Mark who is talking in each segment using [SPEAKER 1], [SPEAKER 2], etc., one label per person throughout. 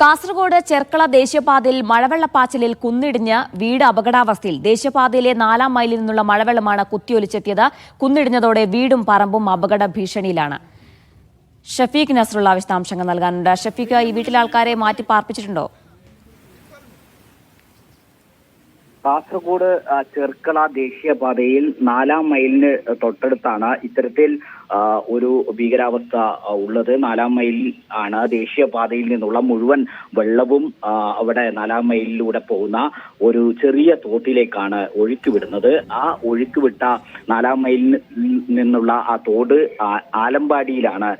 [SPEAKER 1] കാസർഗോഡ് ചെർക്കള ദേശീയപാതയിൽ മഴവെള്ളപ്പാച്ചിലിൽ കുന്നിടിഞ്ഞ് വീട് അപകടാവസ്ഥയിൽ ദേശീയപാതയിലെ നാലാം മൈലിൽ നിന്നുള്ള മഴവെള്ളമാണ് കുത്തിയൊലിച്ചെത്തിയത്. കുന്നിടിഞ്ഞതോടെ വീടും പറമ്പും അപകട ഭീഷണിയിലാണ്. ഷഫീഖ് നസറുള്ള വിശദാംശങ്ങൾ നൽകാനുണ്ട്. ഷഫീഖ് ഈ വീട്ടിലെ ആൾക്കാരെ മാറ്റി പാർപ്പിച്ചിട്ടുണ്ടോ
[SPEAKER 2] കാസർഗോഡ് ചെർക്കള ദേശീയപാതയിൽ നാലാം മൈലിന് തൊട്ടടുത്താണ് ഇത്തരത്തിൽ ഒരു ഭീകരാവസ്ഥ ഉള്ളത്. നാലാം മൈൽ ആണ് ദേശീയപാതയിൽ നിന്നുള്ള മുഴുവൻ വെള്ളവും അവിടെ നാലാം മൈലിലൂടെ പോകുന്ന ഒരു ചെറിയ തോട്ടിലേക്കാണ് ഒഴുക്കിവിടുന്നത്. ആ ഒഴുക്കിവിട്ട നാലാം മൈലിൽ നിന്നുള്ള ആ തോട് ആലമ്പാടിയിലാണ്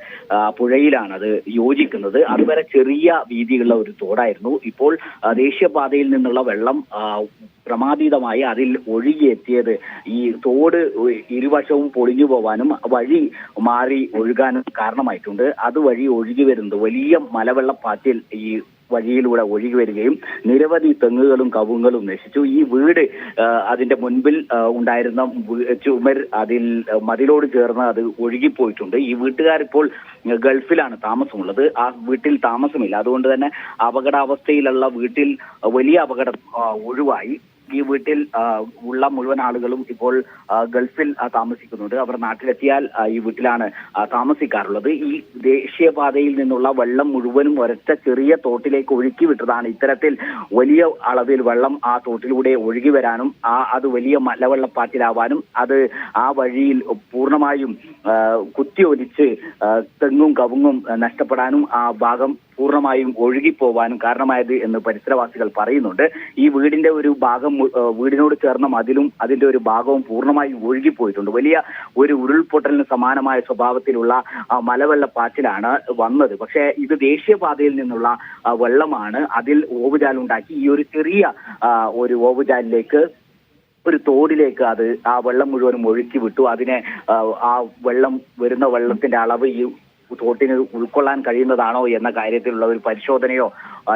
[SPEAKER 2] പുഴയിലാണ് അത് യോജിക്കുന്നത്. അതുവരെ ചെറിയ വീതിയുള്ള ഒരു തോടായിരുന്നു. ഇപ്പോൾ ദേശീയപാതയിൽ നിന്നുള്ള വെള്ളം ക്രമാതീതമായി അതിൽ ഒഴുകിയെത്തിയത്. ഈ തോട് ഇരുവശവും പൊളിഞ്ഞു പോവാനും വഴി മാറി ഒഴുകാനും കാരണമായിട്ടുണ്ട്. അതുവഴി ഒഴുകി വരുന്നത് വലിയ മലവെള്ളപ്പാറ്റിൽ ഈ വഴിയിലൂടെ ഒഴുകി വരികയും നിരവധി തെങ്ങുകളും കവുങ്ങളും നശിച്ചു. ഈ വീട് അതിന്റെ മുൻപിൽ ഉണ്ടായിരുന്ന ചുമർ അതിൽ മതിലോട് ചേർന്ന് അത് ഒഴുകിപ്പോയിട്ടുണ്ട്. ഈ വീട്ടുകാരിപ്പോൾ ഗൾഫിലാണ് താമസമുള്ളത്. ആ വീട്ടിൽ താമസമില്ല. അതുകൊണ്ട് തന്നെ അപകടാവസ്ഥയിലുള്ള വീട്ടിൽ വലിയ അപകടം ഒഴിവായി. ഈ വീട്ടിൽ ഉള്ള മുഴുവൻ ആളുകളും ഇപ്പോൾ ഗൾഫിൽ താമസിക്കുന്നുണ്ട്. അവർ നാട്ടിലെത്തിയാൽ ഈ വീട്ടിലാണ് താമസിക്കാറുള്ളത്. ഈ ദേശീയപാതയിൽ നിന്നുള്ള വെള്ളം മുഴുവനും ഒരൊറ്റ ചെറിയ തോട്ടിലേക്ക് ഒഴുക്കി വിട്ടതാണ് ഇത്തരത്തിൽ വലിയ അളവിൽ വെള്ളം ആ തോട്ടിലൂടെ ഒഴുകി വരാനും ആ അത് വലിയ മലവെള്ളപ്പാറ്റിലാവാനും അത് ആ വഴിയിൽ പൂർണമായും കുത്തിയൊലിച്ച് തെങ്ങും കവുങ്ങും നഷ്ടപ്പെടാനും ആ ഭാഗം പൂർണമായും ഒഴുകിപ്പോവാനും കാരണമായത് എന്ന് പരിസരവാസികൾ പറയുന്നുണ്ട്. ഈ വീടിന്റെ ഒരു ഭാഗം വീടിനോട് ചേർന്ന മതിലും അതിന്റെ ഒരു ഭാഗവും പൂർണമായും ഒഴുകിപ്പോയിട്ടുണ്ട്. വലിയ ഒരു ഉരുൾപൊട്ടലിന് സമാനമായ സ്വഭാവത്തിലുള്ള മലവെള്ളപ്പാച്ചിലാണ് വന്നത്. പക്ഷേ ഇത് ദേശീയപാതയിൽ നിന്നുള്ള വെള്ളമാണ്. അതിൽ ഓവുചാലുണ്ടാക്കി ഈ ഒരു ചെറിയ ഒരു ഓവുചാലിലേക്ക് ഒരു തോടിലേക്ക് അത് ആ വെള്ളം മുഴുവനും ഒഴുക്കി വിട്ടു. അതിനെ ആ, വെള്ളം വരുന്ന വെള്ളത്തിന്റെ അളവ് ഈ തോട്ടിന് ഉൾക്കൊള്ളാൻ കഴിയുന്നതാണോ എന്ന കാര്യത്തിലുള്ള ഒരു പരിശോധനയോ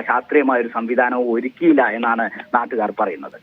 [SPEAKER 2] ശാസ്ത്രീയമായ ഒരു സംവിധാനമോ ഒരുക്കിയില്ല എന്നാണ് നാട്ടുകാർ പറയുന്നത്.